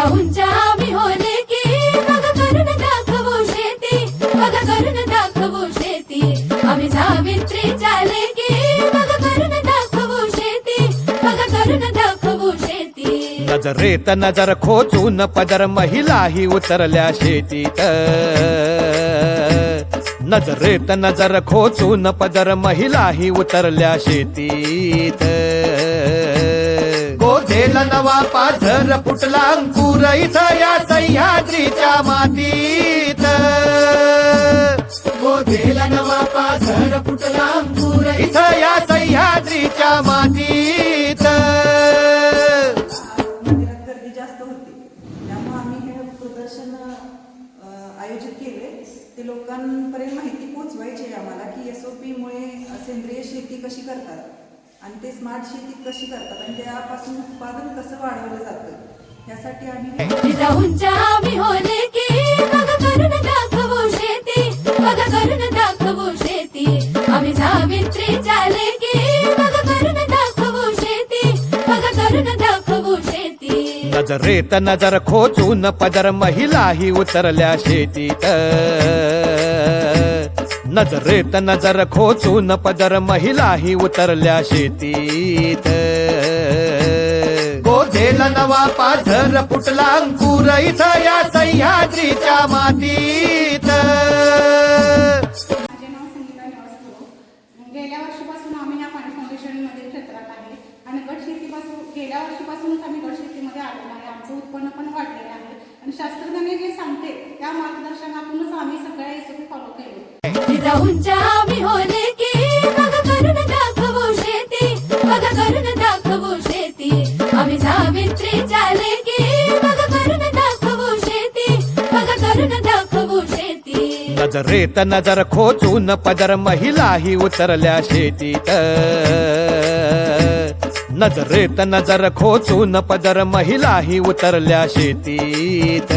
जिजाऊंच्या आम्ही होले की? बघ करून दाखवू शेती करून दाखवू शेती. आम्ही करून दाखवू शेती करून दाखवू शेती. नजरेत नजर खोचून पदर महिलाही उतरल्या शेतीत. नजरेत नजर खोचून पदर महिलाही उतरल्या शेतीत. नवा पाझर फुटला अंकुर इथं या सह्याद्रीच्या मातीत. गोधेला नवा पाझर फुटला अंकुर इथं या सह्याद्रीच्या मातीत. गर्दी जास्त होती. त्यामुळे आम्ही हे प्रदर्शन आयोजित केले. ते लोकांपर्यंत माहिती पोचवायची आम्हाला की एस ओ सेंद्रिय शेती कशी करतात. आणि ते स्मार्ट शेती कशी करतात आणि त्यापासून उत्पादन कसं वाढवलं जातं यासाठी आम्ही हे जिजाऊंच्या आम्ही होले की बघ करून दाखवू शेती बघ करून दाखवू शेती. आम्ही सावित्रीच्या लेकी बघ करून दाखवू शेती बघ करून दाखवू शेती. नजरेत नजर खोचून पदर महिलाही उतरल्या शेतीत. नजरेत नजर खोचून पदर महिलाही उतरल्या शेतीत. गोधेल नवा पाझर फुटला अंकुर इथं या सह्याद्रीच्या मातीत. माझे गेल्या वर्षीपासून आम्ही पाणी फाउंडेशनमध्ये क्षेत्रात आहे आणि गट शेतीपासून गेल्या वर्षीपासूनच आम्ही गट शेतीमध्ये आलेलो आहे. आमचं उत्पन्न पण वाढलेलं आहे. आणि शास्त्रज्ञाने जे सांगते त्या मार्गदर्शनातूनच आम्ही सगळं केले आम्ही होले की करून दाखवू शेती करून दाखवू शेती. आम्ही करून दाखवू शेती करून दाखवू शेती. नजरेत नजर खोचून पदर महिलाही उतरल्या शेतीत. नजरेत नजर खोचून पदर महिलाही उतरल्या शेतीत.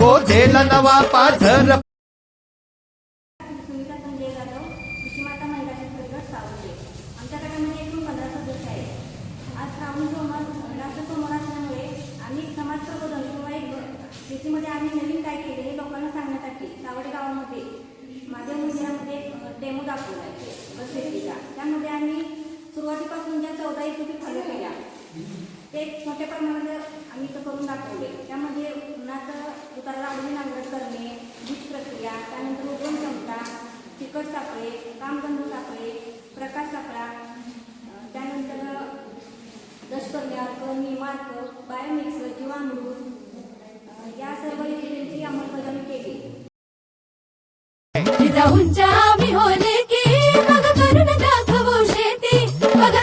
गोधेला नवा पाझर शेतीमध्ये आम्ही नवीन काय केले हे लोकांना सांगण्यासाठी सावडे गावामध्ये माझ्या मंदिरामध्ये डेमो दाखवला आहे. शेतीचा. त्यामध्ये आम्ही सुरुवातीपासून ज्या चौदा रेसिपी फॉलो केल्या ते मोठ्या प्रमाणात आम्ही इथं करून दाखवले. त्यामध्ये उन्हात उतारा लावणी नांगरट करणे बीज प्रक्रिया त्यानंतर उगवण क्षमता तिखट सापळे कामगंधू सापळे प्रकाश सापळा त्यानंतर दशपर्णी अर्क निमार्क बायोमिक्स जीवामृत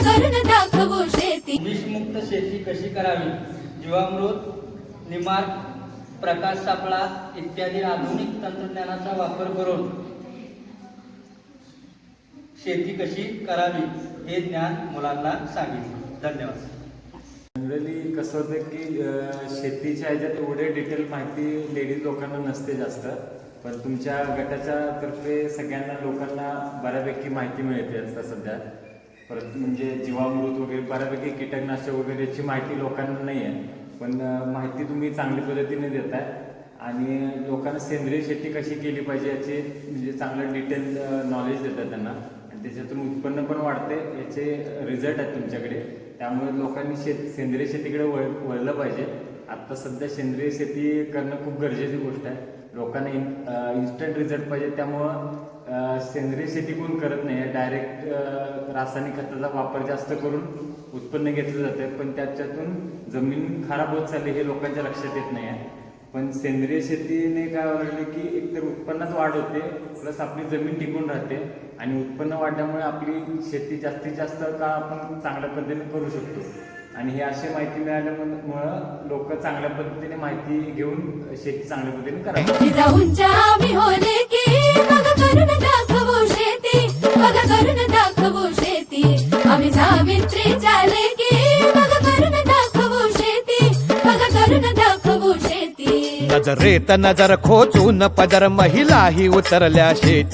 करून दाखवू शेती. विषमुक्त शेती कशी करावी? जीवामृत निमार्क प्रकाश सापळा इत्यादी आधुनिक तंत्रज्ञानाचा वापर करून शेती कशी करावी हे ज्ञान मुलांना सांगितलं. धन्यवाद. जनरली कसं होतं की शेतीच्या ह्याच्यात एवढे डिटेल माहिती लेडीज लोकांना नसते जास्त पण तुमच्या गटाच्या तर्फे सगळ्यांना लोकांना बऱ्यापैकी माहिती मिळते आता सध्या. परत म्हणजे जीवामृत वगैरे बऱ्यापैकी कीटकनाशक वगैरे याची माहिती लोकांना नाही आहे. पण माहिती तुम्ही चांगल्या पद्धतीने देताय. आणि लोकांना सेंद्रिय शेती कशी केली पाहिजे याचे म्हणजे चांगलं डिटेल नॉलेज देतात त्यांना. आणि त्याच्यातून उत्पन्न पण वाढते याचे रिझल्ट आहेत तुमच्याकडे. त्यामुळे लोकांनी शेत सेंद्रिय शेतीकडे वळ वळलं पाहिजे. आत्ता सध्या सेंद्रिय शेती करणं खूप गरजेची गोष्ट आहे. लोकांना इन इन्स्टंट रिझल्ट पाहिजे त्यामुळं सेंद्रिय शेती कोण करत नाही. आहे डायरेक्ट रासायनिक खताचा वापर जास्त करून उत्पन्न घेतलं जातं. पण त्याच्यातून जमीन खराब होत चालली हे लोकांच्या लक्षात येत नाही. आहे पण सेंद्रिय शेतीने काय वाढले की एकतर उत्पन्नात वाढ होते प्लस आपली जमीन टिकून राहते. आणि उत्पन्न वाढल्यामुळे आपली शेती जास्तीत जास्त का आपण चांगल्या पद्धतीने करू शकतो? आणि हे अशी माहिती मिळाल्यामुळं लोक चांगल्या पद्धतीने माहिती घेऊन शेती चांगल्या पद्धतीने करावी. नजरेत नजर खोचून पदर महिलाही उतरल्या शेती.